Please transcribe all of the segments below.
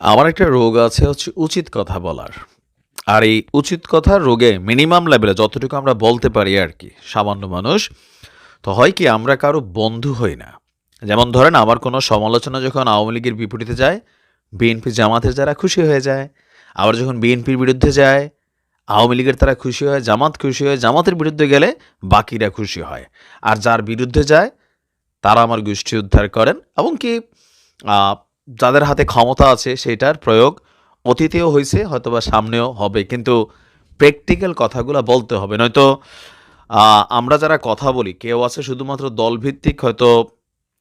আমার একটা রোগ আছে হচ্ছে উচিত কথা বলার। আর এই উচিত কথা রোগে মিনিমাম লেভেলে যতটুকু আমরা বলতে পারি আর কি, সামান্য মানুষ, তো হয় কি আমরা কারও বন্ধু হই না। যেমন ধরেন আমার কোনো সমালোচনা যখন আওয়ামী লীগের বিপরীতে যায় বিএনপি জামাতের যারা খুশি হয়ে যায়, আবার যখন বিএনপির বিরুদ্ধে যায়, আওয়ামী লীগের তারা খুশি হয়, জামাত খুশি হয়, জামাতের বিরুদ্ধে গেলে বাকিরা খুশি হয়। আর যার বিরুদ্ধে যায়, তারা আমার গোষ্ঠী উদ্ধার করেন এবং কি যাদের হাতে ক্ষমতা আছে সেটার প্রয়োগ অতীতেও হয়েছে হয়তোবা সামনেও হবে। কিন্তু প্র্যাকটিক্যাল কথাগুলো বলতে হবে। নয়তো আমরা যারা কথা বলি, কেউ আছে শুধুমাত্র দলভিত্তিক, হয়তো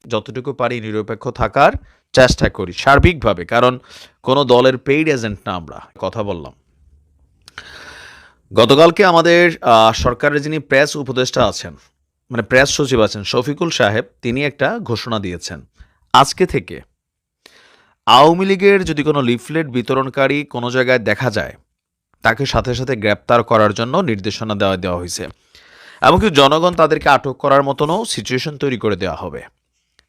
যতটুকু পারি নিরপেক্ষ থাকার চেষ্টা করি, সার্বিকভাবে। কারণ কোনো দলের পেইড এজেন্ট না আমরা, কথা বললাম। গতকালকে আমাদের সরকারের যিনি প্রেস উপদেষ্টা আছেন মানে প্রেস সচিব আছেন, শফিকুল সাহেব, তিনি একটা ঘোষণা দিয়েছেন। আজকে থেকে আওয়ামী লীগের যদি কোনো লিফলেট বিতরণকারী কোনো জায়গায় দেখা যায়, তাকে সাথে সাথে গ্রেপ্তার করার জন্য নির্দেশনা দেওয়া দেওয়া হয়েছে। এমনকি জনগণ তাদেরকে আটক করার মতনও সিচুয়েশন তৈরি করে দেওয়া হবে।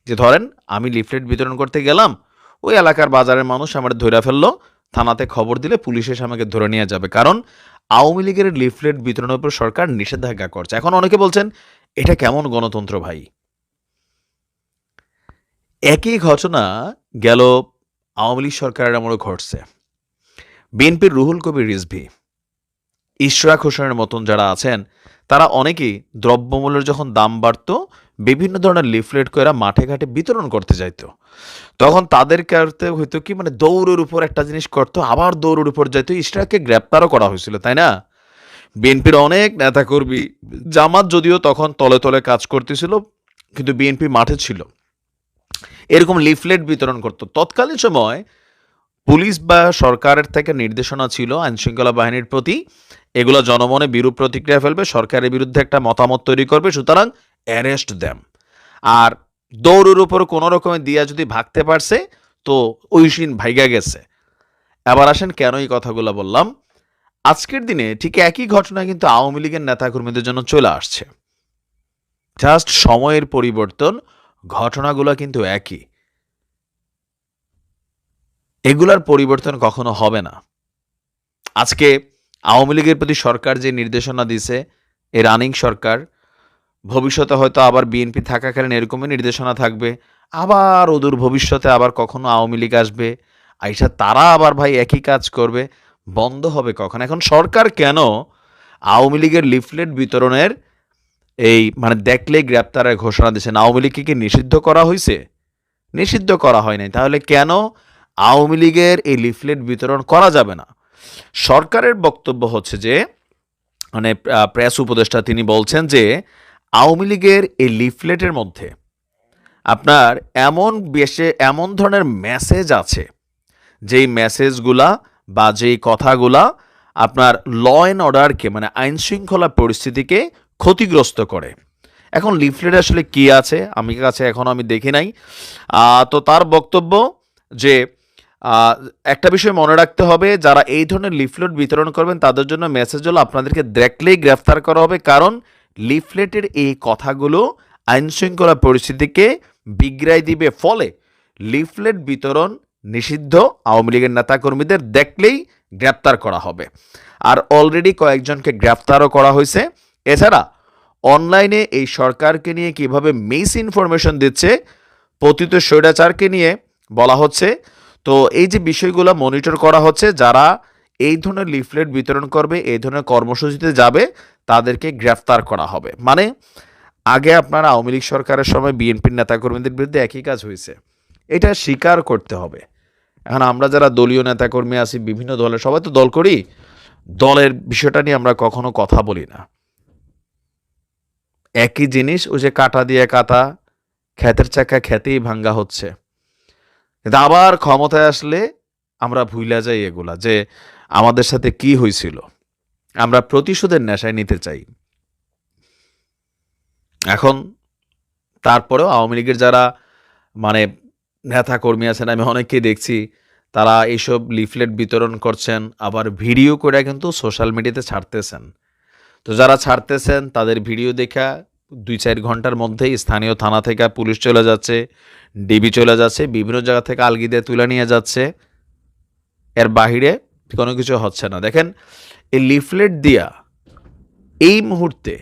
যে ধরেন, আমি লিফলেট বিতরণ করতে গেলাম, ওই এলাকার বাজারের মানুষ আমার ধরে ফেলল, থানাতে খবর দিলে পুলিশ এসে আমাকে ধরে নিয়ে যাবে। কারণ, আওয়ামী লীগের লিফলেট বিতরণের উপর সরকার নিষেধাজ্ঞা করছে। এখন অনেকে বলছেন, এটা কেমন গণতন্ত্র ভাই? একই ঘটনা গেল আওয়ামী লীগ সরকারের আমলে ঘটছে। বিএনপির রুহুল কবির রিজভি, ইশরাক হোসেনের মতন যারা আছেন, তারা অনেকেই দ্রব্যমূল্যের যখন দাম বাড়তো, বিভিন্ন ধরনের লিফলেট করে মাঠে ঘাটে বিতরণ করতে যাইত। তখন তাদের কারতে হয়তো কি মানে দৌড়ের উপর একটা জিনিস করতো, আবার দৌড়ের উপর যাইতো, ইশরাককে গ্রেপ্তারও করা হয়েছিল, তাই না? বিএনপির অনেক নেতাকর্মী, জামাত যদিও তখন তলে তলে কাজ করতেছিল, কিন্তু বিএনপি মাঠে ছিল। এরকম লিফলেট বিতরণ করত। তৎকালীন সময় পুলিশ বা সরকারের থেকে নির্দেশনা ছিল আইনশৃঙ্খলা বাহিনীর প্রতি, এগুলো জনমনে বিরূপ প্রতিক্রিয়া ফেলবে, সরকারের বিরুদ্ধে একটা মতামত তৈরি করবে, সুতরাং অ্যারেস্ট দেম আর দৌড়ের উপর কোনো রকমের দিয়া যদি ভাগতে পারছে, তো ঐশিন ভাইগা গেছে। এবার আসেন কেন এই কথাগুলো বললাম? আজকের দিনে ঠিক একই ঘটনা কিন্তু আওয়ামী লীগের নেতাকর্মীদের জন্য চলে আসছে। জাস্ট সময়ের পরিবর্তন ঘটনাগুলো কিন্তু একই। এগুলার পরিবর্তন কখনো হবে না। আজকে আওয়ামী লীগের প্রতি সরকার যে নির্দেশনা দিছে, এ রানিং সরকার, ভবিষ্যতে হয়তো আবার বিএনপি থাকাকালীন এরকমই নির্দেশনা থাকবে, আবার ওদূর ভবিষ্যতে আবার কখনো আওয়ামী লীগ আসবে, আইসা তারা আবার ভাই একই কাজ করবে, বন্ধ হবে কখন? এখন সরকার কেন আওয়ামী লীগের লিফলেট বিতরণের এই মানে দেখলেই গ্রেপ্তারের ঘোষণা দিয়েছেন। আওয়ামী লীগকে কি নিষিদ্ধ করা হয়েছে নিষিদ্ধ করা হয় নাই। তাহলে কেন আওয়ামী লীগের এই লিফলেট বিতরণ করা যাবে না? সরকারের বক্তব্য হচ্ছে যে মানে প্রেস উপদেষ্টা তিনি বলছেন যে, আওয়ামী লীগের এই লিফলেটের মধ্যে আপনার এমন বেশে, এমন ধরনের মেসেজ আছে, যেই মেসেজগুলা বা যেই কথাগুলা আপনার ল অ্যান্ড অর্ডারকে মানে আইন শৃঙ্খলা পরিস্থিতিকে ক্ষতিগ্রস্ত করে। এখন লিফলেট আসলে কি আছে? আমি কাছে এখনও আমি দেখি নাই। তো তার বক্তব্য যে একটা বিষয় মনে রাখতে হবে, যারা এই ধরনের লিফলেট বিতরণ করবেন, তাদের জন্য মেসেজ হলো আপনাদেরকে দেখলেই গ্রেফতার করা হবে, কারণ লিফলেটের এই কথাগুলো আইন শৃঙ্খলা পরিস্থিতিকে বিগ্রাই দিবে। ফলে লিফলেট বিতরণ নিষিদ্ধ, আওয়ামী লীগের নেতাকর্মীদের দেখলেই গ্রেপ্তার করা হবে। আর অলরেডি কয়েকজনকে গ্রেপ্তারও করা হয়েছে। এছাড়া অনলাইনে এই সরকারকে নিয়ে কীভাবে মিস ইনফরমেশন দিচ্ছে, পতিত স্বৈরাচারকে নিয়ে বলা হচ্ছে। তো এই যে বিষয়গুলো মনিটর করা হচ্ছে, যারা এই ধরনের লিফলেট বিতরণ করবে, এই ধরনের কর্মসূচিতে যাবে, তাদেরকে গ্রেফতার করা হবে। মানে আগে আপনার আওয়ামী লীগ সরকারের সময় বিএনপির নেতাকর্মীদের বিরুদ্ধে একই কাজ হয়েছে। এটা স্বীকার করতে হবে। এখন আমরা যারা দলীয় নেতাকর্মী আছি, বিভিন্ন দলের সবাই তো দল করি, দলের বিষয়টা নিয়ে আমরা কখনো কথা বলি না। একই জিনিস, ওই যে কাটা দিয়ে কাটা, ক্ষেতের চাকা খেতেই ভাঙ্গা হচ্ছে। কিন্তু আবার ক্ষমতায় আসলে আমরা ভুইলা যাই এগুলা, যে আমাদের সাথে কি হয়েছিল আমরা প্রতিশোধের নেশায় নিতে চাই। এখন তারপরেও আওয়ামী লীগের যারা মানে নেতা কর্মী আছেন, আমি অনেককেই দেখছি, তারা এইসব লিফলেট বিতরণ করছেন, আবার ভিডিও করে কিন্তু সোশ্যাল মিডিয়াতে ছাড়তেছেন। তো যারা ছাড়তেছেন, তাদের ভিডিও দেখা, দুই চার ঘণ্টার মধ্যেই স্থানীয় থানা থেকে পুলিশ চলে যাচ্ছে, ডিবি চলে যাচ্ছে, বিভিন্ন জায়গা থেকে আলগি দিয়ে তুলে নিয়ে যাচ্ছে। এর বাহিরে কোনো কিছু হচ্ছে না। দেখেন, এই লিফলেট দিয়া এই মুহূর্তে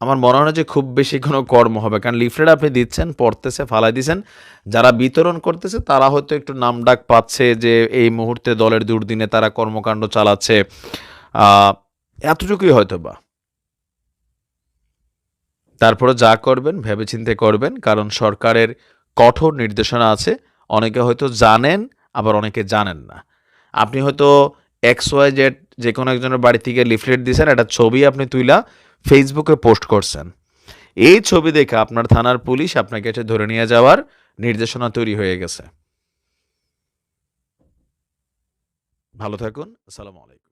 আমার মনে হয় যে খুব বেশি কোনো কর্ম হবে। কারণ লিফলেট আপনি দিচ্ছেন, পড়তেছে, ফালাই দিচ্ছেন যারা বিতরণ করতেছে, তারা হয়তো একটু নামডাক পাচ্ছে যে এই মুহূর্তে দলের দুর্দিনে তারা কর্মকাণ্ড চালাচ্ছে। এতটুকুই হয়তো বা তারপরে যা করবেন, ভেবেচিন্তে করবেন, কারণ সরকারের কঠোর নির্দেশনা আছে। অনেকে হয়তো জানেন, আবার অনেকে জানেন না। আপনি হয়তো এক্স ওয়াই জেড যে কোনো একজনের বাড়ি থেকে লিফলেট দিয়েছেন একটা ছবি আপনি তুইলা ফেসবুকে পোস্ট করছেন। এই ছবি দেখে আপনার থানার পুলিশ আপনাকে এসে ধরে নিয়ে যাওয়ার নির্দেশনা তৈরি হয়ে গেছে। ভালো থাকুন, আসসালামু আলাইকুম।